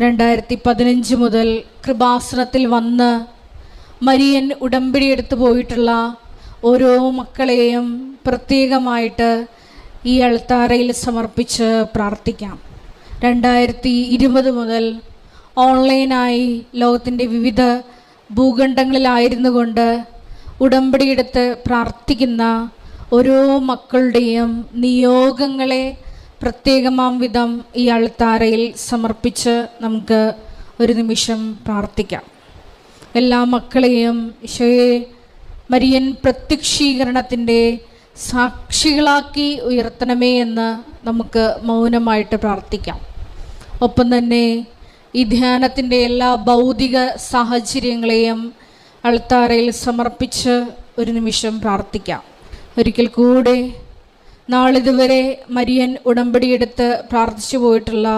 രണ്ടായിരത്തി പതിനഞ്ച് മുതൽ കൃപാസനത്തിൽ വന്ന് മരിയൻ ഉടമ്പടി എടുത്തു പോയിട്ടുള്ള ഓരോ മക്കളെയും പ്രത്യേകമായിട്ട് ഈ അൾത്താരയിൽ സമർപ്പിച്ച് പ്രാർത്ഥിക്കാം. രണ്ടായിരത്തി ഇരുപത് മുതൽ ഓൺലൈനായി ലോകത്തിന്റെ വിവിധ ഭൂഖണ്ഡങ്ങളിലായിരുന്നു കൊണ്ട് ഉടമ്പടിയെടുത്ത് പ്രാർത്ഥിക്കുന്ന ഓരോ മക്കളുടെയും നിയോഗങ്ങളെ പ്രത്യേകമാം വിധം ഈ അൾത്താരയിൽ സമർപ്പിച്ച് നമുക്ക് ഒരു നിമിഷം പ്രാർത്ഥിക്കാം. എല്ലാ മക്കളെയും ഈശോയെ മരിയൻ പ്രത്യക്ഷീകരണത്തിന്റെ സാക്ഷികളാക്കി ഉയർത്തണമേ എന്ന് നമുക്ക് മൗനമായിട്ട് പ്രാർത്ഥിക്കാം. ഒപ്പം തന്നെ ഈ ധ്യാനത്തിന്റെ എല്ലാ ഭൗതിക സാഹചര്യങ്ങളെയും അൾത്താരയിൽ സമർപ്പിച്ച് ഒരു നിമിഷം പ്രാർത്ഥിക്കാം. ഒരിക്കൽ കൂടെ നാളിതുവരെ മരിയൻ ഉടമ്പടിയെടുത്ത് പ്രാർത്ഥിച്ചു പോയിട്ടുള്ള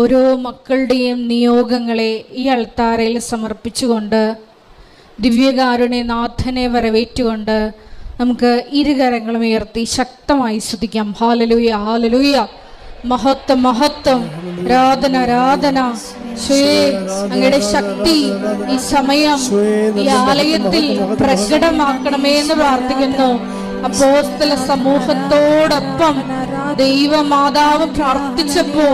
ഓരോ മക്കളുടെയും നിയോഗങ്ങളെ ഈ അൾത്താരയിൽ സമർപ്പിച്ചുകൊണ്ട് ദിവ്യകാരുണ്യ നാഥനെ വരവേറ്റുകൊണ്ട് നമുക്ക് ഇരുകരങ്ങളും ഉയർത്തി ശക്തമായി സ്തുതിക്കാം. ഹാലലൂയ ഹാലലൂയ മഹത്വം മഹത്വം. രാധന രാധന അങ്ങയുടെ ശക്തി ഈ സമയം ഈ ആലയത്തിൽ പ്രകടമാക്കണമേ എന്ന് പ്രാർത്ഥിക്കുന്നു. അപ്പോസ്തല സമൂഹത്തോടൊപ്പം ദൈവമാതാവ് പ്രാർത്ഥിച്ചപ്പോ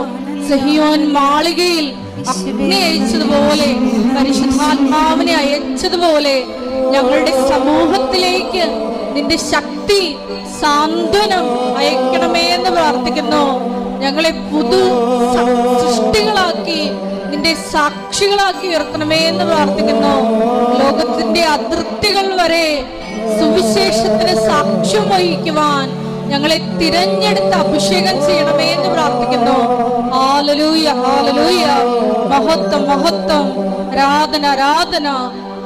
സഹിയോൻ മാളികയിൽ അഗ്നി അയച്ചതുപോലെ പരിശുദ്ധാത്മാവിനെ അയച്ചതുപോലെ ഞങ്ങളുടെ സമൂഹത്തിലേക്ക് നിന്റെ ശക്തി സാന്ത്വനം അയക്കണമേ എന്ന് പ്രാർത്ഥിക്കുന്നു. ഞങ്ങളെ പുതു സൃഷ്ടികളാക്കി നിന്റെ സാക്ഷികളാക്കി ഉയർത്തണമേ എന്ന് പ്രാർത്ഥിക്കുന്നു. ലോകത്തിന്റെ അതിർത്തികൾ വരെ സുവിശേഷത്തിന് സാക്ഷ്യം വഹിക്കുവാൻ ഞങ്ങളെ തിരഞ്ഞെടുത്ത് അഭിഷേകം ചെയ്യണമേ എന്ന് പ്രാർത്ഥിക്കുന്നു. ഹാലലൂയ ഹാലലൂയ മഹത്വം മഹത്വം. ആരാധന ആരാധന.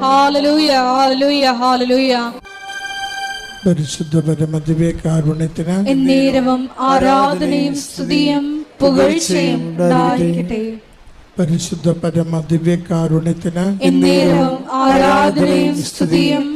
ഹാലലൂയ ഹാലലൂയ ഹാലലൂയ പരിശുദ്ധ പരമദിവ്യ കാരുണ്യത്തിന് എന്നേരവും ആരാധനയും സ്തുതിയും പുകഴ്ചയും ഉണ്ടായിരിക്കട്ടെ. പരിശുദ്ധ പരമദിവ്യ കാരുണ്യത്തിന് എന്നേരവും ആരാധനയും സ്തുതിയും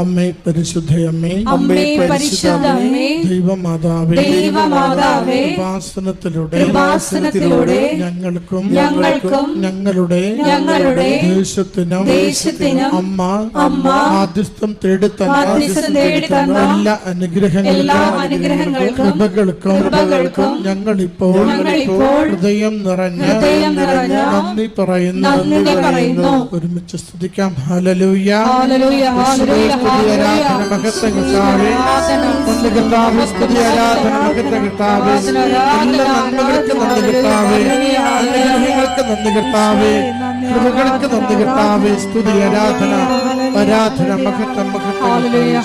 അമ്മേ പരിശുദ്ധയമ്മേ അമ്മേ. പരിശുദ്ധയമ്മേ ദൈവമാതാവേ. ദൈവമാതാവേ. ഉപാസനത്തിലൂടെ കൃപാസനത്തിലൂടെ ഞങ്ങൾക്കും ഞങ്ങൾക്കും ഞങ്ങളുടെ ഞങ്ങളുടെ ദേശത്തിനും ദേശത്തിനും അമ്മ അമ്മ ആദ്യസ്ഥം തേടിത്തന്ന ആദിസ്തം തേടിത്തന്ന എല്ലാ അനുഗ്രഹങ്ങൾക്കും കൃപകൾക്കും കൃപകൾക്കും ഞങ്ങളിപ്പോൾ ഹൃദയം നിറഞ്ഞ ഹൃദയം നിറഞ്ഞ നന്ദി പറയുന്നു. നന്ദി പറയുന്നു. ഒരുമിച്ച് സ്തുതിക്കാം. ഹല്ലേലൂയ. ഹല്ലേലൂയ ഹല്ലേലൂയ സ്തുതി ആരാധന മഹത്വം കർത്താവേ. സ്തുതി ആരാധന മഹത്വം കർത്താവേ. എല്ലാ നന്മകൾക്ക് നന്ദി കർത്താവേ. അനുഗ്രഹങ്ങൾക്ക് നന്ദി കർത്താവേ. കൃപകൾക്ക് നന്ദി കർത്താവേ. സ്തുതി ആരാധന. ആരാധന മഹത്വം മഹത്വം ഹല്ലേലൂയ.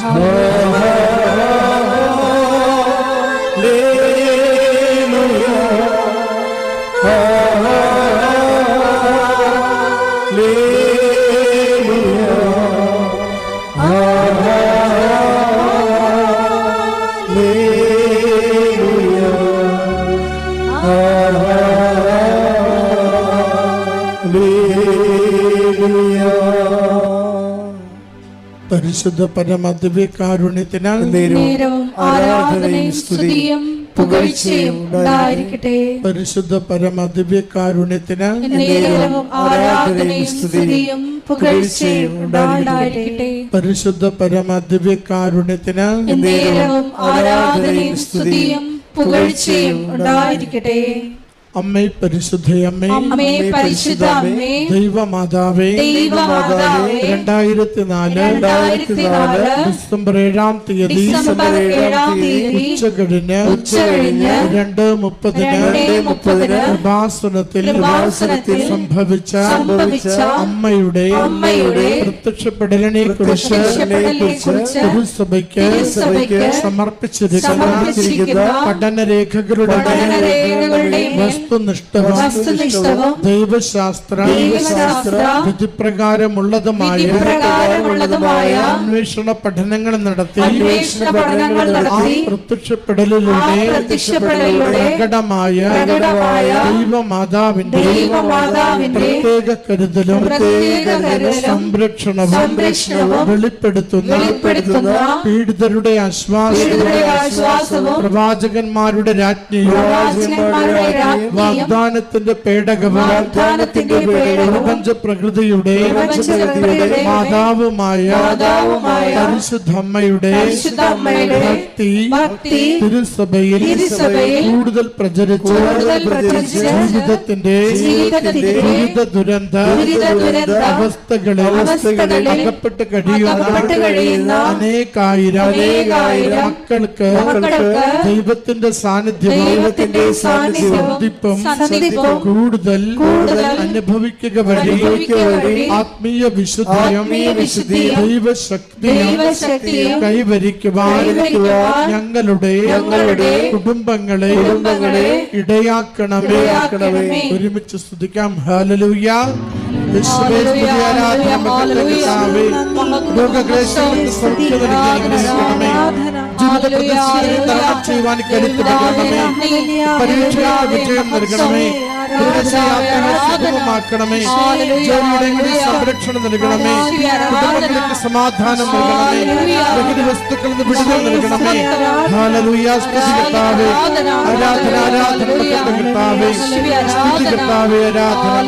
പരിശുദ്ധ പരമദിവ്യ കാരുണ്യത്തിനാൽ നേരവും ആരാധനയും സ്തുതിയും പുകഴ്ചയും ഉണ്ടായിരിക്കട്ടെ. പരിശുദ്ധ പരമദിവ്യ കാരുണ്യത്തിനാൽ നേരവും ആരാധനയും സ്തുതിയും പുകഴ്ചയും ഉണ്ടായിരിക്കട്ടെ. പരിശുദ്ധ പരമദിവ്യ കാരുണ്യത്തിനാൽ നേരവും ആരാധനയും സ്തുതിയും പുകഴ്ചയും ഉണ്ടായിരിക്കട്ടെ. അമ്മേ പരിശുദ്ധയമ്മേ അമ്മേ. പരിശുദ്ധ അമ്മേ. ദൈവമാതാവേ. ദൈവമാതാവേ. രണ്ടായിരത്തി നാല് രണ്ടായിരത്തി നാല് ഡിസംബർ ഏഴാം തീയതി ഡിസംബർ ഏഴാം തീയതി ഉച്ചകഴിഞ്ഞ് ഉച്ചകഴിഞ്ഞ് രണ്ട് മുപ്പതിന് രണ്ട് മുപ്പതിന് കൃപാസനത്തിൽ കൃപാസനത്തിൽ സംഭവിച്ച സംഭവിച്ച അമ്മയുടെ അമ്മയുടെ പ്രത്യക്ഷപ്പെടലിനെ കുറിച്ച് കുറിച്ച് തിരുസഭയ്ക്ക് സഭയ്ക്ക് സമർപ്പിച്ചിരിക്കുന്ന പഠനരേഖകളുടെ വസ്തുത വസ്തുനിഷ്ഠവും ദൈവശാസ്ത്ര വിധിപ്രകാരമുള്ളതുമായ അന്വേഷണ പഠനങ്ങൾ നടത്തി ആ പ്രത്യക്ഷപ്പെടലിലൂടെ പ്രകടമായ ദൈവമാതാവിന്റെ പ്രത്യേക കരുതലും സംരക്ഷണവും വെളിപ്പെടുത്തുന്ന പീഡിതരുടെ ആശ്വാസവും പ്രവാചകന്മാരുടെ രാജ്ഞിയും വാഗ്ദാനത്തിന്റെ പ്രപഞ്ച പ്രകൃതിയുടെ മാതാവുമായ പരിശുദ്ധമ്മയുടെ ഭക്തി തിരുസഭയിൽ കൂടുതൽ പ്രചരിച്ച് ജീവിതത്തിന്റെ ദുരിത ദുരന്ത അവസ്ഥകളിൽ അകപ്പെട്ട് കഴിയുന്ന അനേകായിരം മക്കൾക്ക് ദൈവത്തിന്റെ സാന്നിധ്യം ദൈവത്തിന്റെ സാന്നിധ്യവും സന്ധിപ്പും കൂടുതൽ അനുഭവിക്കുക വഴി ആത്മീയ വിശുദ്ധി ദൈവശക്തി കൈവരിക്കുവാൻ ഞങ്ങളുടെ ഞങ്ങളുടെ കുടുംബങ്ങളെ കുടുംബങ്ങളെ ഇടയാക്കണമേ. ഒരുമിച്ച് സ്തുതിക്കാം. ഹാലലൂയ. രോഗക്ലേശങ്ങൾക്ക് സൗഖ്യം നൽകി തരണം ചെയ്യുവാൻ കരുത്ത് നൽകണമേ പരീക്ഷകൾക്ക് വിജയം നൽകണമേ. സുഗമമാക്കണമേ. ജോലിയിടങ്ങളിൽ സംരക്ഷണം നൽകണമേ. കുടുംബങ്ങൾക്ക് സമാധാനം നൽകണമേ. പ്രകൃതി വസ്തുക്കളിൽ നിന്ന് വിടുതൽ നൽകണമേ. ഹാലലൂയ സ്തുതി കർത്താവേ. ആരാധന ആരാധന കർത്താവേ. സ്തുതി കർത്താവേ ആരാധന.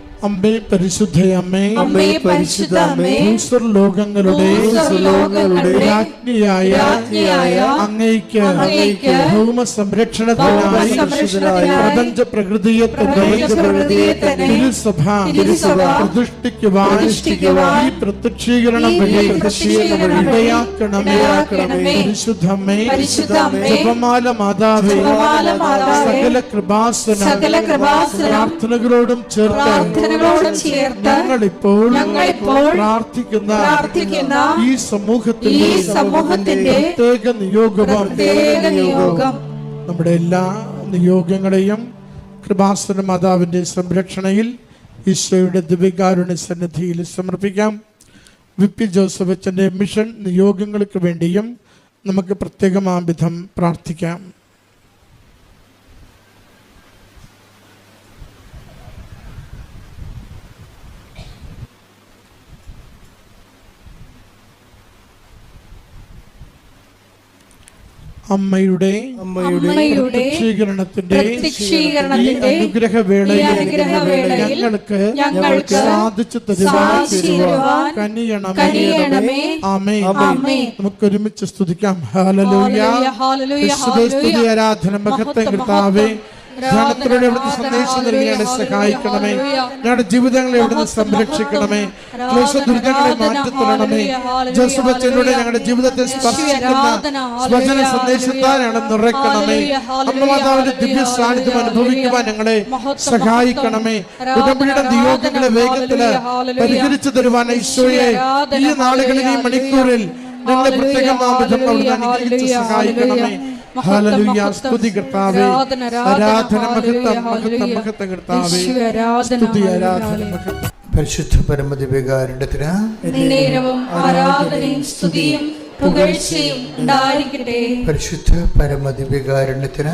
അമ്മേ പരിശുദ്ധ അമ്മേ. പരിശുദ്ധ അമ്മേ. ഭൂസ്വർ ലോകങ്ങളുടെ ഭൂസ്വർലോകങ്ങളുടെ രാജ്ഞിയായ രാജ്ഞിയായ അങ്ങയ്ക്ക് അങ്ങയ്ക്ക് ഭൗമ സംരക്ഷണത്തിനായി പ്രപഞ്ച പ്രകൃതിയെ തന്നെ തിരുസഭ തിരുസഭ പ്രതിഷ്ഠിക്കുവാൻ ഈ പ്രത്യക്ഷീകരണം വഴി ഇടയാക്കണമേ. പരിശുദ്ധമ്മേ ജപമാല മാതാവേ. സകല കൃപാസനം, പ്രാർത്ഥനകളോടും ചേർത്ത് പ്രാർത്ഥനകളോട് ചേർത്ത് ഞങ്ങളിപ്പോൾ ഞങ്ങളിപ്പോൾ പ്രാർത്ഥിക്കുന്ന പ്രാർത്ഥിക്കുന്ന ഈ സമൂഹത്തിന്റെ ഈ സമൂഹത്തിന്റെ പ്രത്യേക നിയോഗവും പ്രത്യേക നിയോഗം. നമ്മുടെ എല്ലാ നിയോഗങ്ങളെയും കൃപാസന മാതാവിന്റെ സംരക്ഷണയിൽ ഈശോയുടെ ദിവ്യകാരുണ്യ സന്നിധിയിൽ സമർപ്പിക്കാം. വിപ്പി ജോസഫ് അച്ഛന്റെ മിഷൻ നിയോഗങ്ങൾക്ക് വേണ്ടിയും നമുക്ക് പ്രത്യേകമാം വിധം പ്രാർത്ഥിക്കാം. അമ്മയുടെ അമ്മയുടെ ഈ അനുഗ്രഹ ഈ വേളയിൽ അനുഗ്രഹവേളയിൽ ഞങ്ങൾക്ക് ഞങ്ങൾക്ക് സാധിച്ചു തരുവാൻ കനിയണമേ. ആമേ. നമുക്ക് ഒരുമിച്ച് സ്തുതിക്കാം ഹാലലൂയ ഹല്ലേലൂയ, ഹല്ലേലൂയ, സ്തുതി ആരാധന മഹത്വം മഹത്വം, കർത്താവേ. ധ്യാനത്തിലൂടെ എവിടുന്ന് സന്ദേശം നൽകിയാണ് സഹായിക്കണമേ. ഞങ്ങളുടെ ജീവിതങ്ങളെ എവിടുന്ന് സംരക്ഷിക്കണമേ. ക്ലേശ ദുരിതങ്ങളെ മാറ്റി മാറ്റിത്തരണമേ. ഹല്ലേലൂയ, ഞങ്ങളുടെ ജീവിതത്തെ സ്പർശിക്കുന്ന സ്വജന സന്ദേശത്താലാണ് നിറയ്ക്കണമേ. ഹല്ലേലൂയ, ഹല്ലേലൂയ, അമ്മ മാതാവിന്റെ ദിവ്യ സാന്നിധ്യം അനുഭവിക്കുവാൻ ഞങ്ങളെ സഹായിക്കണമേ. ഉടമ്പടിയുടെ നിയോഗങ്ങളെ വേഗത്തിൽ. പരിഹരിച്ചു തരുവാൻ ഈശോയെ ഈ നാളുകളിൽ ഈ മണിക്കൂറിൽ ഞങ്ങളെ പ്രത്യേകം പ്രത്യേകമാവിധം സഹായിക്കണമേ. സ്തുതി കർത്താവേ. ആരാധന, ആരാധന, ആരാധന മഹത്വം ഹല്ലേലൂയ, മഹത്വം മഹത്വം കർത്താവേ. സ്തുതി ആരാധന മഹത്വം. പരിശുദ്ധ പരമദിവ്യകാരുണ്യത്തിന്? ആരാധനയും സ്തുതിയും പുകഴ്ചയും ഉണ്ടായിരിക്കട്ടെ. പരിശുദ്ധ പരമദിവ്യകാരുണ്യത്തിന്?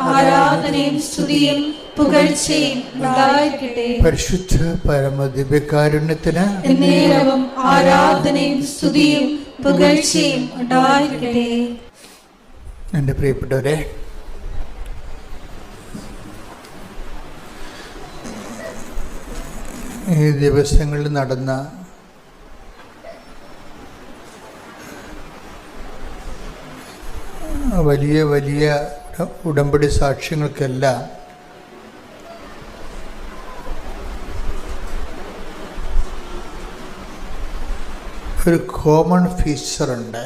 ആരാധനയും സ്തുതിയും പുകഴ്ചയും ഉണ്ടായിരിക്കട്ടെ. പരിശുദ്ധ പരമദിവ്യകാരുണ്യത്തിന്? നേരവും ആരാധനയും സ്തുതിയും പുകഴ്ചയും ഉണ്ടായിരിക്കട്ടെ. എന്റെ പ്രിയപ്പെട്ടവരെ ഈ ദിവസങ്ങളിൽ നടന്ന വലിയ വലിയ ഉടമ്പടി സാക്ഷ്യങ്ങൾക്കെല്ലാം ഒരു കോമൺ ഫീച്ചറുണ്ട്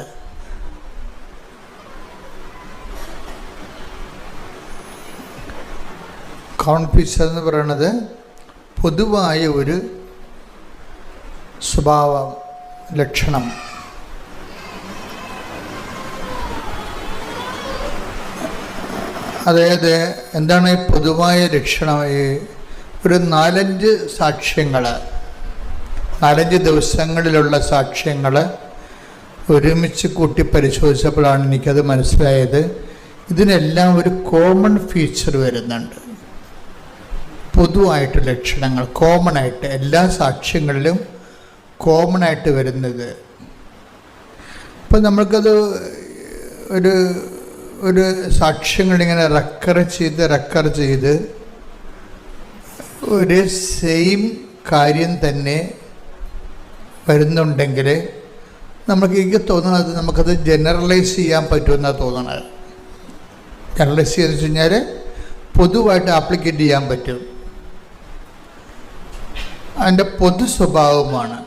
കോമൺ എന്ന് പറയുന്നത് പൊതുവായ ഒരു സ്വഭാവം ലക്ഷണം. അതായത് എന്താണ് ഈ പൊതുവായ ലക്ഷണം? ഈ ഒരു നാലഞ്ച് സാക്ഷ്യങ്ങൾ നാലഞ്ച് ദിവസങ്ങളിലുള്ള സാക്ഷ്യങ്ങൾ ഒരുമിച്ച് കൂട്ടി പരിശോധിച്ചപ്പോഴാണ് എനിക്കത് മനസ്സിലായത്. ഇതിനെല്ലാം ഒരു കോമൺ ഫീച്ചർ വരുന്നുണ്ട്. പൊതുവായിട്ട് ലക്ഷണങ്ങൾ കോമൺ ആയിട്ട് എല്ലാ സാക്ഷ്യങ്ങളിലും കോമൺ ആയിട്ട് വരുന്നത്. അപ്പം നമ്മൾക്കത് ഒരു ഒരു സാക്ഷ്യങ്ങളിങ്ങനെ റെക്കർ ചെയ്ത് റെക്കർ ചെയ്ത് ഒരു സെയിം കാര്യം തന്നെ വരുന്നുണ്ടെങ്കിൽ നമുക്ക് എനിക്ക് തോന്നുന്നത് നമുക്കത് ജനറലൈസ് ചെയ്യാൻ പറ്റുമെന്നാണ് തോന്നുന്നത് ജനറലൈസ് ചെയ്തെന്ന് വെച്ച് കഴിഞ്ഞാൽ പൊതുവായിട്ട് ആപ്ലിക്കേറ്റ് ചെയ്യാൻ പറ്റും. അതിന്റെ പൊതു സ്വഭാവമാണ്.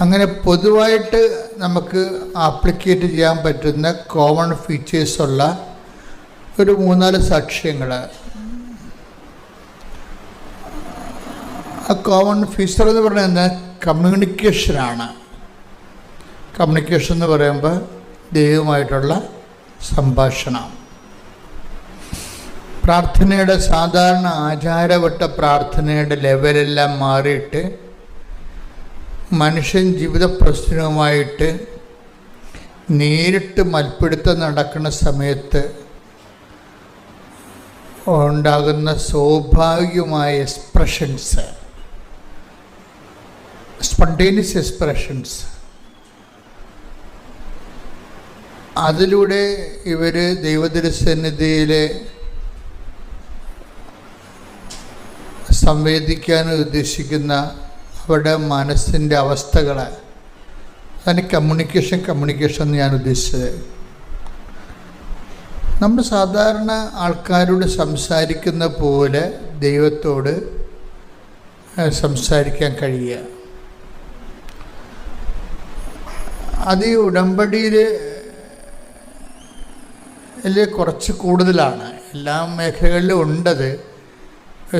അങ്ങനെ പൊതുവായിട്ട് നമുക്ക് ആപ്ലിക്കേറ്റ് ചെയ്യാൻ പറ്റുന്ന കോമൺ ഫീച്ചേഴ്സുള്ള ഒരു മൂന്നാൽ സാക്ഷ്യങ്ങൾ ആ കോമൺ ഫീച്ചർ എന്ന് പറയുന്നത് കമ്മ്യൂണിക്കേഷനാണ് കമ്മ്യൂണിക്കേഷൻ എന്ന് പറയുമ്പോൾ ദൈവമായിട്ടുള്ള സംഭാഷണം. പ്രാർത്ഥനയുടെ സാധാരണ ആചാരവട്ട പ്രാർത്ഥനയുടെ ലെവലെല്ലാം മാറിയിട്ട് മനുഷ്യൻ ജീവിത പ്രശ്നവുമായിട്ട് നേരിട്ട് മൽപ്പിടുത്തം നടക്കുന്ന സമയത്ത് ഉണ്ടാകുന്ന സ്വാഭാവികമായ എക്സ്പ്രഷൻസ് സ്പണ്ടേനിയസ് എക്സ്പ്രഷൻസ് അതിലൂടെ ഇവർ ദൈവദൃസന്നിധിയിൽ സംവേദിക്കാൻ ഉദ്ദേശിക്കുന്ന അവരുടെ മനസ്സിന്റെ അവസ്ഥകളെ. അതിന് കമ്മ്യൂണിക്കേഷൻ കമ്മ്യൂണിക്കേഷൻ എന്ന് ഞാൻ ഉദ്ദേശിച്ചത്. നമ്മൾ സാധാരണ ആൾക്കാരോട് സംസാരിക്കുന്ന പോലെ ദൈവത്തോട് സംസാരിക്കാൻ കഴിയുക. അത് ഈ ഉടമ്പടിയിൽ കുറച്ച് കൂടുതലാണ്. എല്ലാ മേഖലകളിലും ഉണ്ടത്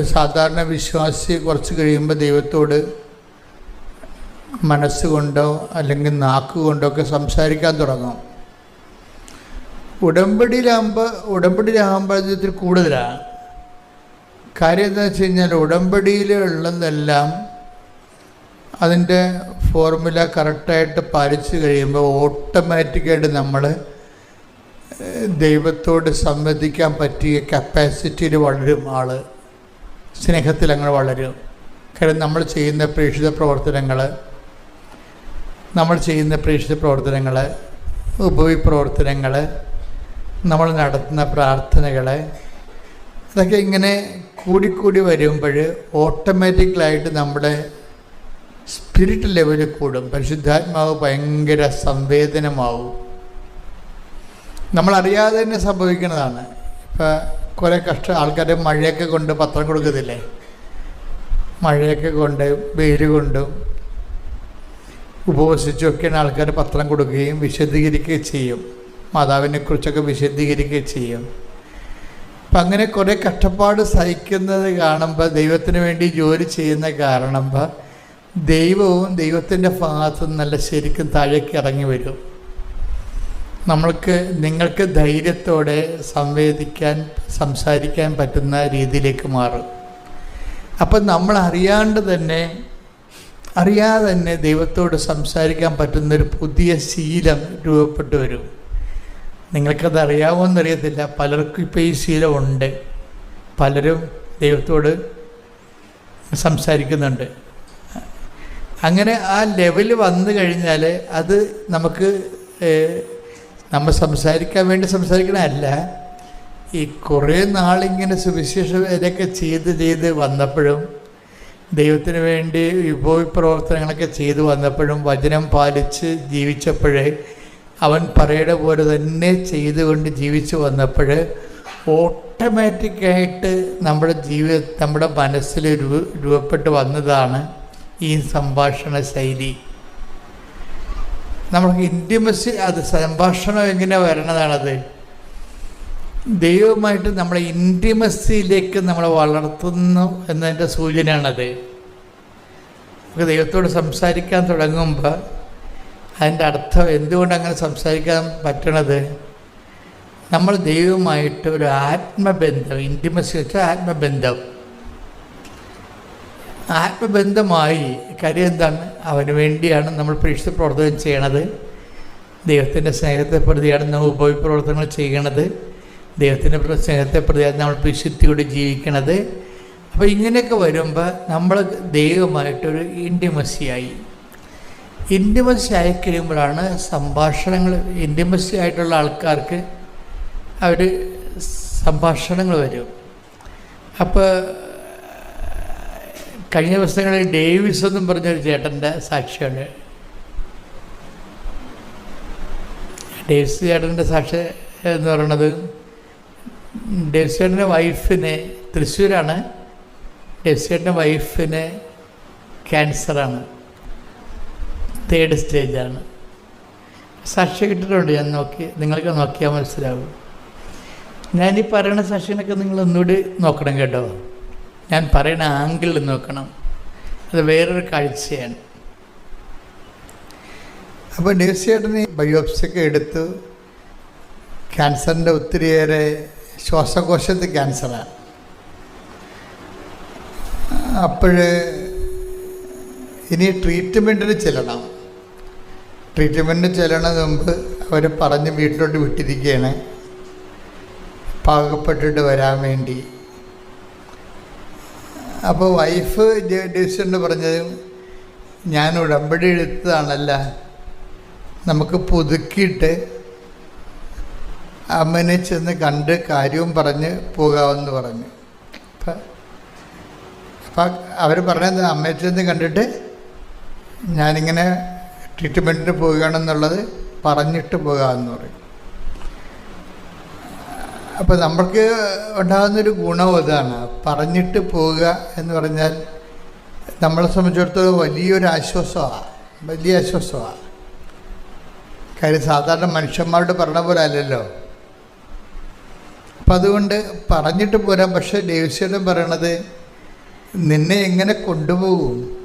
സാധാരണ വിശ്വാസി കുറച്ച് കഴിയുമ്പോൾ ദൈവത്തോട് മനസ്സുകൊണ്ടോ അല്ലെങ്കിൽ നാക്കുകൊണ്ടോ ഒക്കെ സംസാരിക്കാൻ തുടങ്ങും. ഉടമ്പടിയിലാകുമ്പോൾ ഉടമ്പടിയിലാകുമ്പോൾ ഇതിൽ കൂടുതലാണ് കാര്യം എന്താ വെച്ച് കഴിഞ്ഞാൽ ഉടമ്പടിയിലുള്ളതെല്ലാം അതിന്റെ ഫോർമുല കറക്റ്റായിട്ട് പാലിച്ച് കഴിയുമ്പോൾ ഓട്ടോമാറ്റിക്കായിട്ട് നമ്മൾ ദൈവത്തോട് സംവദിക്കാൻ പറ്റിയ കപ്പാസിറ്റിയിൽ വളരും ആൾ സ്നേഹത്തിൽ അങ്ങ് വളരും. കാര്യം നമ്മൾ ചെയ്യുന്ന പ്രേക്ഷിത പ്രവർത്തനങ്ങൾ നമ്മൾ ചെയ്യുന്ന പ്രേക്ഷിത പ്രവർത്തനങ്ങൾ ഉപവി പ്രവർത്തനങ്ങൾ നമ്മൾ നടത്തുന്ന പ്രാർത്ഥനകൾ അതൊക്കെ ഇങ്ങനെ കൂടിക്കൂടി വരുമ്പോൾ ഓട്ടോമാറ്റിക്കലായിട്ട് നമ്മുടെ സ്പിരിറ്റ് ലെവൽ കൂടും. പരിശുദ്ധാത്മാവ് ഭയങ്കര സംവേദനമാവും. നമ്മളറിയാതെ തന്നെ സംഭവിക്കുന്നതാണ്. ഇപ്പം കുറേ കഷ്ട ആൾക്കാരെ മഴയൊക്കെ കൊണ്ട് പത്രം കൊടുക്കത്തില്ലേ മഴയൊക്കെ കൊണ്ട് വെയിൽ കൊണ്ടും ഉപവസിച്ചൊക്കെയാണ് ആൾക്കാർ പത്രം കൊടുക്കുകയും വിശദീകരിക്കുകയും ചെയ്യും. മാതാവിനെ കുറിച്ചൊക്കെ വിശദീകരിക്കുകയും ചെയ്യും. അപ്പം അങ്ങനെ കുറേ കഷ്ടപ്പാട് സഹിക്കുന്നത് കാണുമ്പോൾ ദൈവത്തിന് വേണ്ടി ജോലി ചെയ്യുന്ന കാരണം ദൈവവും ദൈവത്തിന്റെ ഭാഗത്തു നല്ല ശരിക്കും താഴേക്ക് ഇറങ്ങി വരും. നമ്മൾക്ക് നിങ്ങൾക്ക് ധൈര്യത്തോടെ സംവേദിക്കാൻ സംസാരിക്കാൻ പറ്റുന്ന രീതിയിലേക്ക് മാറും. അപ്പം നമ്മൾ അറിയാണ്ട് തന്നെ അറിയാതെ തന്നെ ദൈവത്തോട് സംസാരിക്കാൻ പറ്റുന്നൊരു പുതിയ ശീലം രൂപപ്പെട്ടു വരും. നിങ്ങൾക്കത് അറിയാമോയെന്നറിയത്തില്ല പലർക്കും ഇപ്പോൾ ഈ ശീലമുണ്ട്. പലരും ദൈവത്തോട് സംസാരിക്കുന്നുണ്ട്. അങ്ങനെ ആ ലെവൽ വന്നു കഴിഞ്ഞാൽ അത് നമുക്ക് നമ്മൾ സംസാരിക്കാൻ വേണ്ടി സംസാരിക്കണമല്ല ഈ കുറേ നാളിങ്ങനെ സുവിശേഷ വേലയൊക്കെ ചെയ്ത് ചെയ്ത് വന്നപ്പോഴും ദൈവത്തിന് വേണ്ടി വിഭവ പ്രവർത്തനങ്ങളൊക്കെ ചെയ്തു വന്നപ്പോഴും വചനം പാലിച്ച് ജീവിച്ചപ്പോഴേ അവൻ പറയുടെ പോലെ തന്നെ ചെയ്തുകൊണ്ട് ജീവിച്ചു വന്നപ്പോൾ ഓട്ടോമാറ്റിക്കായിട്ട് നമ്മുടെ ജീവിത നമ്മുടെ മനസ്സിൽ രൂപ രൂപപ്പെട്ട് വന്നതാണ് ഈ സംഭാഷണ ശൈലി. നമുക്ക് ഇന്റിമസി അത് സംഭാഷണം എങ്ങനെ വരണതാണത്? ദൈവമായിട്ട് നമ്മളെ ഇന്റിമസിയിലേക്ക് നമ്മളെ വളർത്തുന്നു എന്നതിന്റെ സൂചനയാണത്. നമുക്ക് ദൈവത്തോട് സംസാരിക്കാൻ തുടങ്ങുമ്പോൾ അതിന്റെ അർത്ഥം എന്തുകൊണ്ട് അങ്ങനെ സംസാരിക്കാൻ പറ്റണത്? നമ്മൾ ദൈവമായിട്ട് ഒരു ആത്മബന്ധം ഇന്റിമസി വെച്ചാൽ ആത്മബന്ധം. ആത്മബന്ധമായി കാര്യം എന്താണ്? അവന് വേണ്ടിയാണ് നമ്മൾ പരീക്ഷ പ്രവർത്തനം ചെയ്യണത്. ദൈവത്തിന്റെ സ്നേഹത്തെ പ്രതിയാണ് നമ്മൾ ഉപയോഗ പ്രവർത്തനങ്ങൾ ചെയ്യണത്. ദൈവത്തിന്റെ സ്നേഹത്തെ പ്രതിയാണ് നമ്മൾ വിശുദ്ധിയോടെ ജീവിക്കണത്. അപ്പോൾ ഇങ്ങനെയൊക്കെ വരുമ്പോൾ നമ്മൾ ദൈവമായിട്ടൊരു ഇന്റിമസിയായി ഇന്റിമസി ആയി കഴിയുമ്പോഴാണ് സംഭാഷണങ്ങൾ ഇന്റിമസി ആയിട്ടുള്ള ആൾക്കാർക്ക് അവർ സംഭാഷണങ്ങൾ വരും. അപ്പോൾ കഴിഞ്ഞ ദിവസങ്ങളിൽ ഡേവിസ് എന്നും പറഞ്ഞൊരു ചേട്ടന്റെ സാക്ഷിയാണ് ഡേവിസ് ചേട്ടന്റെ സാക്ഷി എന്ന് പറയുന്നത് ഡേവിസ് ചേട്ടന്റെ വൈഫിന് തൃശ്ശൂരാണ്. ഡേവിസ് ചേട്ടന്റെ വൈഫിന് ക്യാൻസറാണ്. തേർഡ് സ്റ്റേജാണ്. സാക്ഷി കിട്ടിയിട്ടുണ്ട് ഞാൻ നോക്കി നിങ്ങൾക്ക് നോക്കിയാൽ മനസ്സിലാവും. ഞാനീ പറയുന്ന സാക്ഷിനൊക്കെ നിങ്ങൾ ഒന്നുകൂടി നോക്കണം കേട്ടോ. ഞാൻ പറയുന്ന ആംഗിളിൽ നോക്കണം. അത് വേറൊരു കാഴ്ചയാണ്. അപ്പോൾ ഡേസിയേട്ടന് ബയോപ്സിയൊക്കെ എടുത്തു ക്യാൻസറിന്റെ ഒത്തിരിയേറെ ശ്വാസകോശത്തെ ക്യാൻസറാണ്. അപ്പോൾ ഇനി ട്രീറ്റ്മെന്റിന് ചെല്ലണം. ട്രീറ്റ്മെന്റിന് ചെല്ലണത് മുമ്പ് അവർ പറഞ്ഞ് വീട്ടിലോട്ട് വിട്ടിരിക്കുകയാണ് പാകപ്പെട്ടിട്ട് വരാൻ വേണ്ടി. അപ്പോൾ വൈഫ് ഡേസിയോട് പറഞ്ഞത് ഞാൻ ഉടമ്പടി എടുത്തതാണല്ല. നമുക്ക് പുതുക്കിയിട്ട് അമ്മനെ ചെന്ന് കണ്ട് കാര്യവും പറഞ്ഞ് പോകാമെന്ന് പറഞ്ഞു. അപ്പം അവർ പറഞ്ഞത് അമ്മയെ ചെന്ന് കണ്ടിട്ട് ഞാനിങ്ങനെ ട്രീറ്റ്മെന്റിന് പോവുകയാണെന്നുള്ളത് പറഞ്ഞിട്ട് പോകാമെന്ന് പറയും. അപ്പോൾ നമ്മൾക്ക് ഉണ്ടാകുന്നൊരു ഗുണം അതാണ് പറഞ്ഞിട്ട് പോവുക എന്ന് പറഞ്ഞാൽ നമ്മളെ സംബന്ധിച്ചിടത്തോളം വലിയൊരു ആശ്വാസമാണ് വലിയ ആശ്വാസമാണ് കാര്യം സാധാരണ മനുഷ്യന്മാരോട് പറഞ്ഞ പോലെ അല്ലല്ലോ. അപ്പം അതുകൊണ്ട് പറഞ്ഞിട്ട് പോരാ. പക്ഷെ ദേവസ്വം പറയണത് നിന്നെ എങ്ങനെ കൊണ്ടുപോകും?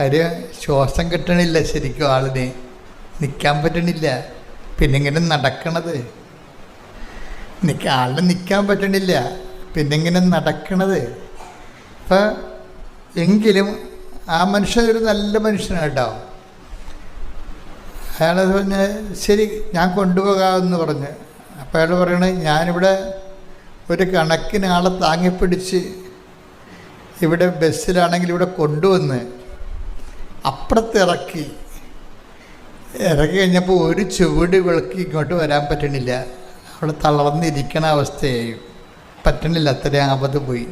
കാര്യം ശ്വാസം കിട്ടണില്ല ശരിക്കും ആളിന്. നിൽക്കാൻ പറ്റണില്ല. പിന്നെ ഇങ്ങനെ നടക്കണത്? നിൽക്ക നിൽക്കാൻ പറ്റണില്ല. പിന്നെ ഇങ്ങനെ നടക്കണത്? ഇപ്പം എങ്കിലും ആ മനുഷ്യൻ ഒരു നല്ല മനുഷ്യനാണ് കേട്ടോ അയാളത് പറഞ്ഞ് ശരി ഞാൻ കൊണ്ടുപോകാമെന്ന് പറഞ്ഞ്. അപ്പോൾ അയാൾ പറയണേ ഞാനിവിടെ ഒരു കണക്കിന് ആളെ താങ്ങിപ്പിടിച്ച് ഇവിടെ ബസ്സിലാണെങ്കിൽ ഇവിടെ കൊണ്ടുവന്ന് അപ്പുറത്ത് ഇറക്കി. ഇറക്കി കഴിഞ്ഞപ്പോൾ ഒരു ചുവട് വിളക്കി ഇങ്ങോട്ട് വരാൻ പറ്റണില്ല. അവിടെ തളർന്നിരിക്കണ അവസ്ഥയായി. പറ്റണില്ല അത്രയും ആപത് പോയി.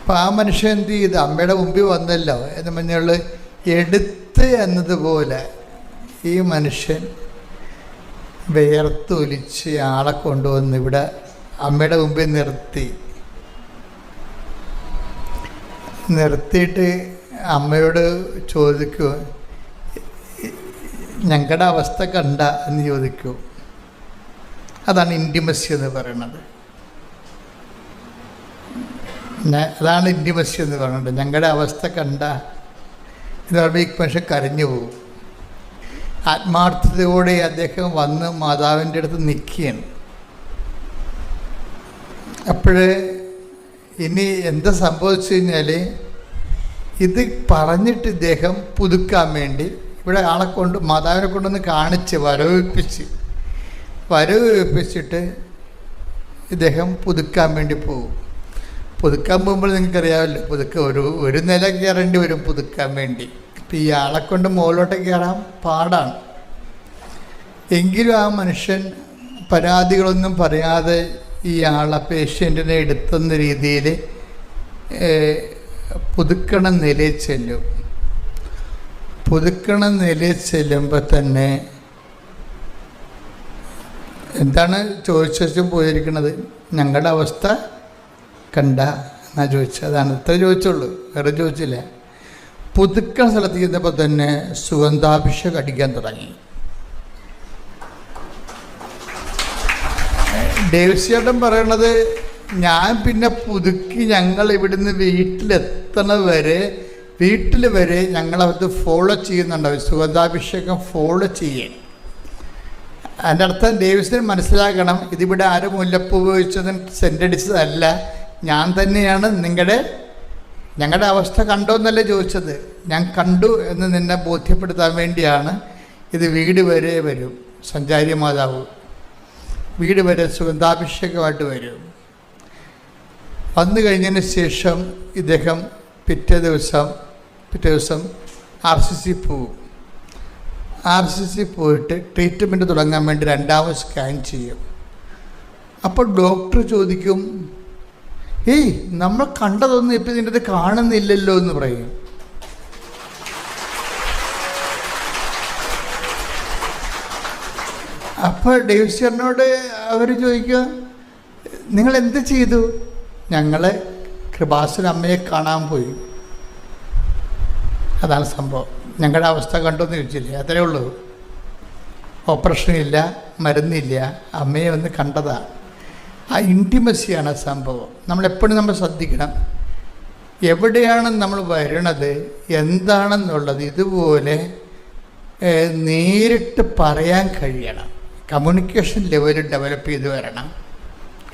അപ്പം ആ മനുഷ്യൻ എന്ത് ചെയ്ത്? അമ്മയുടെ മുമ്പിൽ വന്നല്ലോ. എന്ന് പറഞ്ഞുള്ള എടുത്ത് എന്നതുപോലെ ഈ മനുഷ്യൻ വേർത്തൊലിച്ച് ആളെ കൊണ്ടുവന്ന് ഇവിടെ അമ്മയുടെ മുമ്പിൽ നിർത്തി. നിർത്തിയിട്ട് അമ്മയോട് ചോദിക്കൂ ഞങ്ങളുടെ അവസ്ഥ കണ്ട? എന്ന് ചോദിക്കൂ. അതാണ് ഇന്റിമസി എന്ന് പറയുന്നത്. അതാണ് ഇന്റിമസി എന്ന് പറയുന്നത്. ഞങ്ങളുടെ അവസ്ഥ കണ്ട എന്ന് പറയുമ്പോൾ ഈ മനുഷ്യൻ കരഞ്ഞു പോകും. ആത്മാർത്ഥതയോടെ അദ്ദേഹം വന്ന് മാതാവിന്റെ അടുത്ത് നിൽക്കുകയാണ്. അപ്പോഴ് ഇനി എന്താ സംഭവിച്ചു കഴിഞ്ഞാൽ ഇത് പറഞ്ഞിട്ട് ഇദ്ദേഹം പുതുക്കാൻ വേണ്ടി ഇവിടെ ആളെ കൊണ്ട് മാതാവിനെ കൊണ്ടൊന്ന് കാണിച്ച് വരവിപ്പിച്ച് വരവിപ്പിച്ചിട്ട് ഇദ്ദേഹം പുതുക്കാൻ വേണ്ടി പോകും. പുതുക്കാൻ പോകുമ്പോൾ നിങ്ങൾക്കറിയാമല്ലോ പുതുക്ക ഒരു ഒരു നില കയറേണ്ടി വരും പുതുക്കാൻ വേണ്ടി. ഈ ആളെ കൊണ്ട് മുകളിലോട്ട് കയറാൻ പാടാണ്. എങ്കിലും ആ മനുഷ്യൻ പരാതികളൊന്നും പറയാതെ ആളെ പേഷ്യന്റിനെ എടുത്തുന്ന രീതിയിൽ പുതുക്കണ നിലയിൽ ചെല്ലും. പുതുക്കണ നിലയിൽ ചെല്ലുമ്പോൾ തന്നെ എന്താണ് ചോദിച്ചു പോയിരിക്കുന്നത് ഞങ്ങളുടെ അവസ്ഥ കണ്ട എന്നാ ചോദിച്ചത്. അതാണ് ഇത്ര ചോദിച്ചുള്ളൂ. വേറെ ചോദിച്ചില്ല. പുതുക്കൽ സ്ഥലത്ത് ചെന്നപ്പോൾ തന്നെ സുഗന്ധാഭിഷേകം അടിക്കാൻ തുടങ്ങി. ഡേവിസ്യേട്ടൻ പറയണത് ഞാൻ പിന്നെ പുതുക്കി ഞങ്ങൾ ഇവിടുന്ന് വീട്ടിലെത്തണ വരെ വീട്ടിൽ വരെ ഞങ്ങളത് ഫോളോ ചെയ്യുന്നുണ്ടാവും. സുഗന്ധാഭിഷേകം ഫോളോ ചെയ്യേ അതിന്റെ അർത്ഥം ഡേവിസിന് മനസ്സിലാക്കണം ഇതിവിടെ ആരും മുല്ലപ്പ് ഉപയോഗിച്ചതും സെന്റടിച്ചതല്ല ഞാൻ തന്നെയാണ് നിങ്ങളുടെ ഞങ്ങളുടെ അവസ്ഥ കണ്ടോ എന്നല്ലേ ചോദിച്ചത്. ഞാൻ കണ്ടു എന്ന് നിന്നെ ബോധ്യപ്പെടുത്താൻ വേണ്ടിയാണ് ഇത് വീട് വരെ വരും. സഞ്ചാരി മാതാവ് വീട് വരെ സുഗന്ധാഭിഷേകമായിട്ട് വരും. വന്നു കഴിഞ്ഞതിന് ശേഷം ഇദ്ദേഹം പിറ്റേ ദിവസം പിറ്റേ ദിവസം ആർ സി സി പോവും. ആർ സി സി പോയിട്ട് ട്രീറ്റ്മെന്റ് തുടങ്ങാൻ വേണ്ടി രണ്ടാമത് സ്കാൻ ചെയ്യും. അപ്പോൾ ഡോക്ടർ ചോദിക്കും ഏയ് നമ്മൾ കണ്ടതൊന്നും ഇപ്പം ഇതിന്റെ അത് കാണുന്നില്ലല്ലോ എന്ന് പറയും. അപ്പോൾ ഡേവിസ്യറിനോട് അവർ ചോദിക്കുക നിങ്ങൾ എന്ത് ചെയ്തു? ഞങ്ങൾ കൃപാസുര അമ്മയെ കാണാൻ പോയി. അതാണ് സംഭവം. ഞങ്ങളുടെ അവസ്ഥ കണ്ടോന്ന് ചോദിച്ചില്ലേ? അത്രേ ഉള്ളൂ. ഓപ്പറേഷനില്ല മരുന്നില്ല. അമ്മയെ ഒന്ന് കണ്ടതാണ് ആ ഇന്റിമസിയാണ് സംഭവം. നമ്മളെപ്പോഴും നമ്മൾ ശ്രദ്ധിക്കണം. എവിടെയാണ് നമ്മൾ വരണത്? എന്താണെന്നുള്ളത് ഇതുപോലെ നേരിട്ട് പറയാൻ കഴിയണം. കമ്മ്യൂണിക്കേഷൻ ലെവൽ ഡെവലപ്പ് ചെയ്ത് വരണം.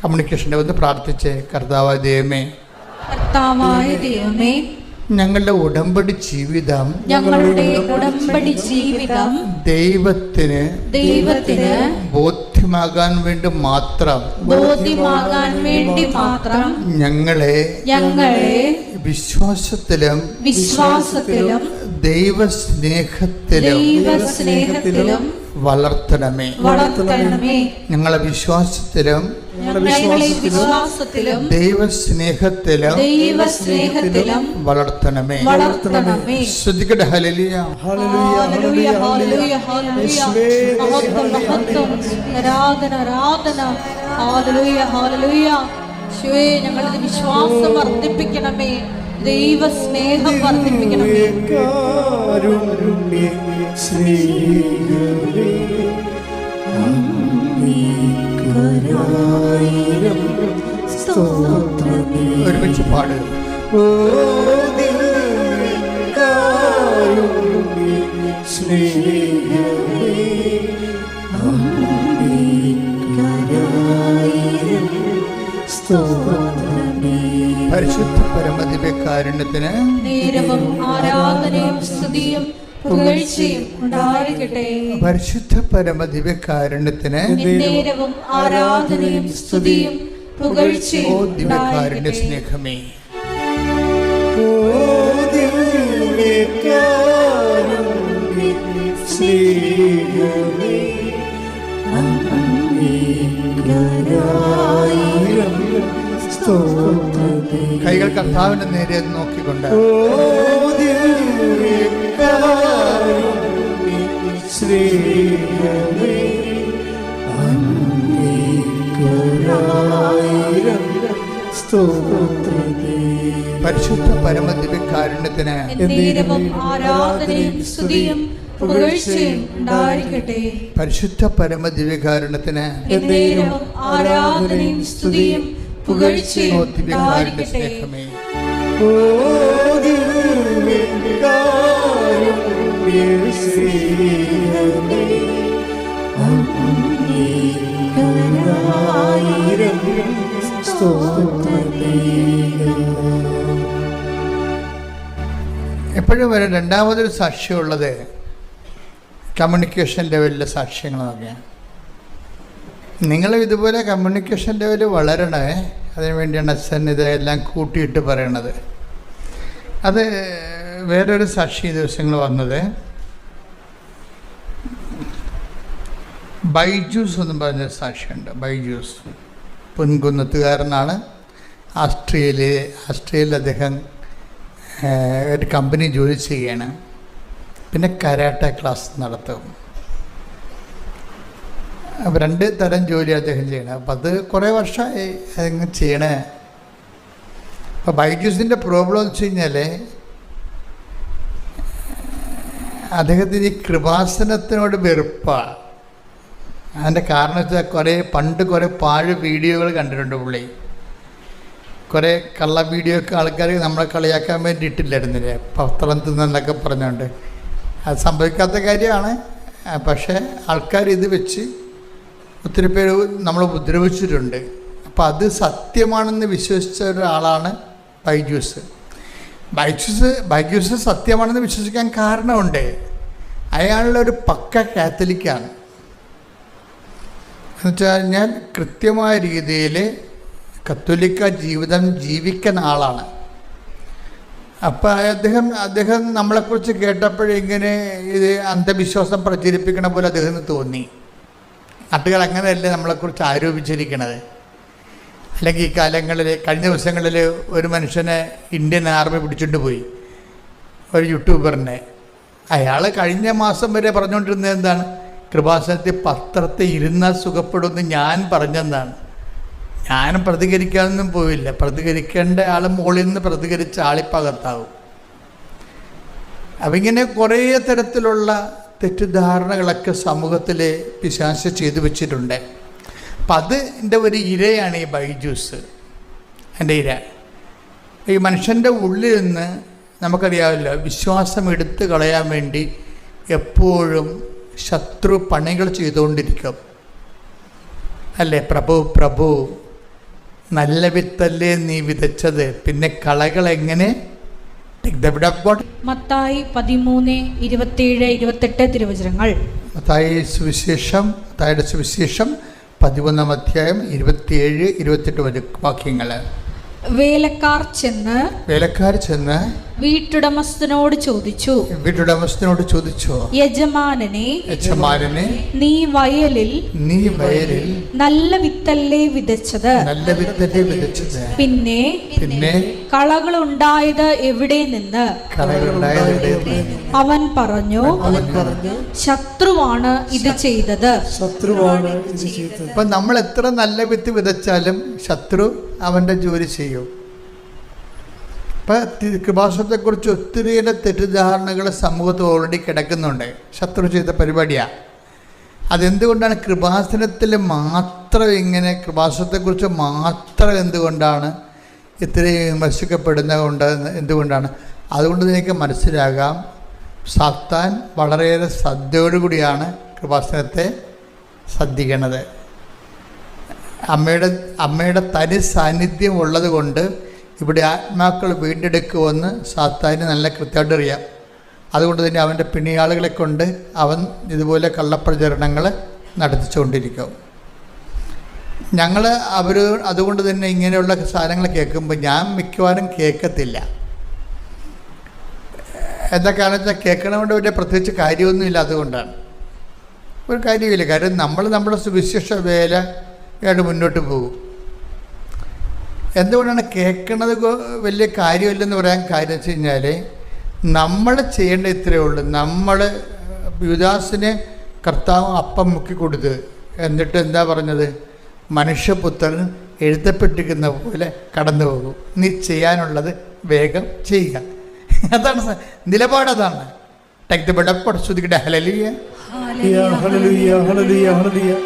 കമ്മ്യൂണിക്കേഷൻ ലെവൽ ഒന്ന് പ്രാർത്ഥിച്ച്. കർത്താവ് ദൈവമേ. കർത്താവായ ദൈവമേ. ഞങ്ങളുടെ ഉടമ്പടി ജീവിതം ഞങ്ങളുടെ ഉടമ്പടി ജീവിതം ദൈവത്തിന് ദൈവത്തിന് ബോധ്യമാകാൻ വേണ്ടി മാത്രം ബോധ്യമാകാൻ വേണ്ടി മാത്രം ഞങ്ങളെ ഞങ്ങളെ വിശ്വാസത്തിലും വിശ്വാസത്തിലും ദൈവസ്നേഹത്തിലും ദൈവസ്നേഹത്തിലും വളർത്തണമേ. വളർത്തണമേ. ഞങ്ങളെ വിശ്വാസത്തിലും വിശ്വാസത്തിലും ദൈവസ്നേഹത്തിലും ദൈവസ്നേഹത്തിലും വളർത്തണമേ. വളർത്തണമേ. ശ്രദ്ധിക്കട്ടെ ഹലലിയ ഹല്ലേലൂയ, ഹല്ലേലൂയ, ഹല്ലേലൂയ. മഹത്വം, മഹത്വം. ആരാധന ആരാധന ഹല്ലേലൂയ ഹല്ലേലൂയ. ശിവേ ഞങ്ങളുടെ വിശ്വാസം വർദ്ധിപ്പിക്കണമേ. ദൈവ സ്നേഹം വർദ്ധിപ്പിക്കണമേ സ്നേഹമേ ഒരുമിച്ച് പാട്. ഓ പരമതിന്റെ കാരുണ്യത്തിന് പരിശുദ്ധ നേരവും ആരാധനയും സ്തുതിയും പുകഴ്ചയും ഉണ്ടായിരിക്കട്ടെ. പരിശുദ്ധ പരമദിവ്യകാരുണ്യത്തിന് നേരവും ആരാധനയും സ്തുതിയും ഓ പുകഴ്ചയും ദിവ്യകാരുണ്യ സ്നേഹമേ. ഓ സ്നേഹമേ കൈകൾ കർത്താവിന്റെ നേരെ നോക്കിക്കൊണ്ട് ഓ അങ്ങേക്കരായിരം സ്തോത്രത്തെ പരിശുദ്ധ പരമദിവ്യകാരുണ്യത്തിന് കാരുണ്യത്തിന് ആരാധനയും സ്തുതിയും പരിശുദ്ധ പരമദിവ്യകാരണത്തിന് ആരാധനയും സ്തുതിയും പുകഴ്ചയും സ്നേഹമേ ഓ എപ്പോഴും വരെ രണ്ടാമതൊരു സാക്ഷ്യമുള്ളത് കമ്മ്യൂണിക്കേഷൻ ലെവലിലെ സാക്ഷ്യങ്ങളൊക്കെ നിങ്ങളും ഇതുപോലെ കമ്മ്യൂണിക്കേഷൻ ലെവൽ വളരണേ അതിന് വേണ്ടിയാണ് അച്ഛൻ ഇതെല്ലാം കൂട്ടിയിട്ട് പറയണത്. അത് വേറൊരു സാക്ഷി ദിവസങ്ങൾ വന്നത് ബൈജൂസ് എന്ന് പറഞ്ഞൊരു സാക്ഷിയുണ്ട് ബൈജൂസ്. പൊൻകുന്നത്തുകാരനാണ്. ആസ്ട്രേലിയ ആസ്ട്രേലിയയിൽ അദ്ദേഹം ഒരു കമ്പനി ജോലി ചെയ്യുകയാണ്. പിന്നെ കരാട്ട ക്ലാസ് നടത്തും. രണ്ട് തരം ജോലി അദ്ദേഹം ചെയ്യണം. അപ്പം അത് കുറേ വർഷമായി അതങ്ങ് ചെയ്യണേ. അപ്പം ബൈജൂസിന്റെ പ്രോബ്ലം എന്ന് വെച്ച് കഴിഞ്ഞാൽ അദ്ദേഹത്തിന് ഈ കൃപാസനത്തിനോട് വെറുപ്പാണ് അതിന്റെ കാരണം വെച്ചാൽ കുറേ പണ്ട് കുറേ പാഴ് വീഡിയോകൾ കണ്ടിട്ടുണ്ട് പുള്ളി. കുറേ കള്ള വീഡിയോ ഒക്കെ ആൾക്കാർ നമ്മളെ കളിയാക്കാൻ വേണ്ടി ഇട്ടില്ലായിരുന്നില്ലേ പത്രം തിന്നെന്നൊക്കെ പറഞ്ഞുകൊണ്ട് അത് സംഭവിക്കാത്ത കാര്യമാണ്. പക്ഷേ ആൾക്കാർ ഇത് വെച്ച് ഒത്തിരി പേര് നമ്മൾ ഉപദ്രവിച്ചിട്ടുണ്ട്. അപ്പം അത് സത്യമാണെന്ന് വിശ്വസിച്ച ഒരാളാണ് ബൈജൂസ്. ബൈജൂസ് ബൈജൂസ് സത്യമാണെന്ന് വിശ്വസിക്കാൻ കാരണമുണ്ട്. അയാളൊരു പക്ക കാത്തലിക്കാണ്. എന്നുവെച്ചാൽ ഞാൻ കൃത്യമായ രീതിയിൽ കത്തോലിക്ക ജീവിതം ജീവിക്കുന്ന ആളാണ്. അപ്പോൾ അദ്ദേഹം അദ്ദേഹം നമ്മളെക്കുറിച്ച് കേട്ടപ്പോഴിങ്ങനെ ഇത് അന്ധവിശ്വാസം പ്രചരിപ്പിക്കണ പോലെ അദ്ദേഹത്തിന് തോന്നി. നാട്ടുകാർ അങ്ങനെയല്ലേ നമ്മളെക്കുറിച്ച് ആരോപിച്ചിരിക്കണത്? അല്ലെങ്കിൽ ഈ കാലങ്ങളിൽ കഴിഞ്ഞ ദിവസങ്ങളിൽ ഒരു മനുഷ്യനെ ഇന്ത്യൻ ആർമി പിടിച്ചിട്ട് പോയി ഒരു യൂട്യൂബറിനെ. അയാൾ കഴിഞ്ഞ മാസം വരെ പറഞ്ഞുകൊണ്ടിരുന്നത് എന്താണ്? കൃപാസനത്തിൽ പത്രത്തിൽ ഇരുന്നാൽ സുഖപ്പെടുമെന്ന് ഞാൻ പറഞ്ഞെന്നാണ്. ഞാൻ പ്രതികരിക്കാനൊന്നും പോയില്ല. പ്രതികരിക്കേണ്ട ആൾ മുകളിൽ നിന്ന് പ്രതികരിച്ച ആളിപ്പകത്താവും അപ്പം കുറേ തരത്തിലുള്ള തെറ്റിദ്ധാരണകളൊക്കെ സമൂഹത്തിൽ പിശാശ ചെയ്തു വച്ചിട്ടുണ്ട്. അപ്പം അതിന്റെ ഒരു ഇരയാണ് ഈ ബൈജൂസ്. എന്റെ ഇര. ഈ മനുഷ്യന്റെ ഉള്ളിൽ നിന്ന് നമുക്കറിയാമല്ലോ വിശ്വാസം എടുത്തു കളയാൻ വേണ്ടി എപ്പോഴും ശത്രു പണികൾ ചെയ്തുകൊണ്ടിരിക്കും. അല്ലേ? പ്രഭു പ്രഭു നല്ല വിത്തല്ലേ നീ വിതച്ചത്? പിന്നെ കളകൾ എങ്ങനെ? മത്തായി പതിമൂന്ന് ഇരുപത്തിയേഴ് ഇരുപത്തെട്ട് തിരുവചനങ്ങൾ. മത്തായി സുവിശേഷം മത്തായിയുടെ സുവിശേഷം പതിമൂന്നാം അധ്യായം ഇരുപത്തിയേഴ് ഇരുപത്തെട്ട് വാക്യങ്ങൾ വേലക്കാർ ചെന്ന് വേലക്കാർ ചെന്ന് വീട്ടുടമസ്ഥനോട് ചോദിച്ചു. വീട്ടുടമസ്ഥനോട് ചോദിച്ചു. യജമാനനെ യജമാനനെ നീ വയലിൽ നീ വയലിൽ നല്ല വിത്തല്ലേ വിതച്ചത്? നല്ല വിത്തല്ലേ വിതച്ചത്. പിന്നെ പിന്നെ കളകളുണ്ടായത് എവിടെ നിന്ന്? അവൻ പറഞ്ഞു ശത്രുവാണ് ഇത് ചെയ്തത്. ശത്രുവാണ് ഇത് ചെയ്തത്. അപ്പം നമ്മൾ എത്ര നല്ല വിത്ത് വിതച്ചാലും ശത്രു അവന്റെ ജോലി ചെയ്യും. ഇപ്പം കൃപാസത്തെക്കുറിച്ച് ഒത്തിരിയേറെ തെറ്റിദ്ധാരണകൾ സമൂഹത്തിൽ ഓൾറെഡി കിടക്കുന്നുണ്ട്. ശത്രു ചെയ്ത പരിപാടിയാണ് അതെന്തുകൊണ്ടാണ് കൃപാസനത്തിൽ മാത്രം ഇങ്ങനെ കൃപാസനത്തെക്കുറിച്ച് മാത്രം എന്തുകൊണ്ടാണ് ഇത്രയും വിമർശിക്കപ്പെടുന്ന കൊണ്ട് എന്തുകൊണ്ടാണ്? അതുകൊണ്ട് നിങ്ങൾക്ക് മനസ്സിലാകാം. സാത്താൻ വളരെയേറെ ശ്രദ്ധയോടുകൂടിയാണ് കൃപാസനത്തെ ശ്രദ്ധിക്കണത്. അമ്മയുടെ അമ്മയുടെ തനി സാന്നിധ്യം ഉള്ളത് കൊണ്ട് ഇവിടെ ആത്മാക്കൾ വീണ്ടെടുക്കുമെന്ന് സാത്താന് നല്ല കൃത്യമായിട്ട് അറിയാം. അതുകൊണ്ട് തന്നെ അവന്റെ പിണിയാളുകളെ കൊണ്ട് അവൻ ഇതുപോലെ കള്ളപ്രചരണങ്ങൾ നടത്തിച്ചുകൊണ്ടിരിക്കും. ഞങ്ങൾ അവർ അതുകൊണ്ട് തന്നെ ഇങ്ങനെയുള്ള സാധനങ്ങൾ കേൾക്കുമ്പോൾ ഞാൻ മിക്കവാറും കേൾക്കത്തില്ല. എന്താ കാരണം വെച്ചാൽ കേൾക്കണമെങ്കിൽ വലിയ പ്രത്യേകിച്ച് കാര്യമൊന്നുമില്ല അതുകൊണ്ടാണ്. ഒരു കാര്യമില്ല കാര്യം നമ്മൾ നമ്മുടെ സുവിശേഷ വേലയായിട്ട് മുന്നോട്ട് പോകും. എന്തുകൊണ്ടാണ് കേൾക്കണത് കൊ- വലിയ കാര്യമില്ലെന്ന് പറയാൻ കാര്യം വെച്ച് കഴിഞ്ഞാൽ നമ്മൾ ചെയ്യേണ്ട ഇത്രയേ ഉള്ളൂ. നമ്മൾ യുദാസിന് കർത്താവ് അപ്പം മുക്കി കൊടുത്ത് എന്നിട്ട് എന്താ പറഞ്ഞത്? മനുഷ്യപുത്രൻ എഴുതപ്പെട്ടിരിക്കുന്ന പോലെ കടന്നു പോകും. നീ ചെയ്യാനുള്ളത് വേഗം ചെയ്യുക. അതാണ് നിലപാട് നിലപാടതാണ് ടേക്ക് ദ ബെഡ് അപ്പ് ശ്രുതിക്കട്ടെ ഹലലിയ ഹലലിയ ഹല്ലേലൂയ ഹല്ലേലൂയ